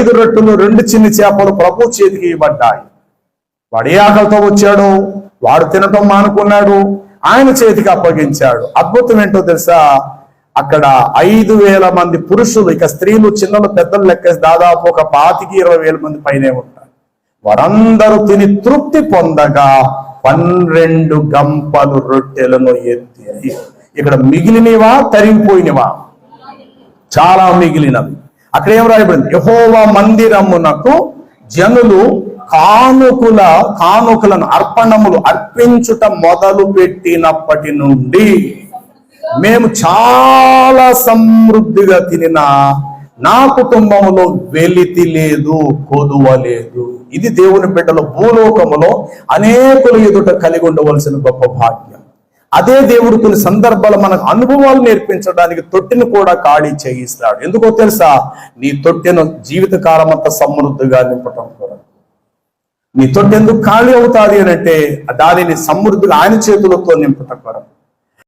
ఐదు రొట్టెలు రెండు చిన్ని చేపలు ప్రభు చేతికి ఇవ్వబడ్డాయి. వాడు ఏ ఆకలితో వచ్చాడు వాడు తినటం మానుకున్నాడు ఆయన చేతికి అప్పగించాడు. అద్భుతం ఏంటో తెలుసా? అక్కడ ఐదు వేల మంది పురుషులు ఇక స్త్రీలు చిన్నలు పెద్దలు లెక్క దాదాపు ఒక పాతికి ఇరవై వేల మంది పైనే ఉంటారు. వారందరూ తిని తృప్తి పొందగా పన్నెండు గంపలు రొట్టెలను ఎత్తి ఇక్కడ మిగిలినవా తరిగిపోయినవా? చాలా మిగిలినవి. అక్కడ ఏం రాయబడింది? యహోవా మందిరమునకు జనులు కానుకల కానుకలను అర్పణములు అర్పించుట మొదలు పెట్టినప్పటి నుండి మేము చాలా సమృద్ధిగా తినిన నా కుటుంబంలో వెలితి లేదు కొదువ లేదు. ఇది దేవుని బిడ్డలో భూలోకములో అనేకులు ఎదుట కలిగి ఉండవలసిన గొప్ప భాగ్యం. అదే దేవుడు కొన్ని సందర్భాలు మనకు అనుభవాలు నేర్పించడానికి తొట్టిని కూడా ఖాళీ చేయిస్తాడు. ఎందుకో తెలుసా? నీ తొట్టెను జీవితకాలం అంతా సమృద్ధిగా నింపటం కూడా నీ తొట్టెందుకు ఖాళీ అవుతాది అని అంటే దానిని సమృద్ధిగా ఆయన చేతులతో నింపటం కొరకు.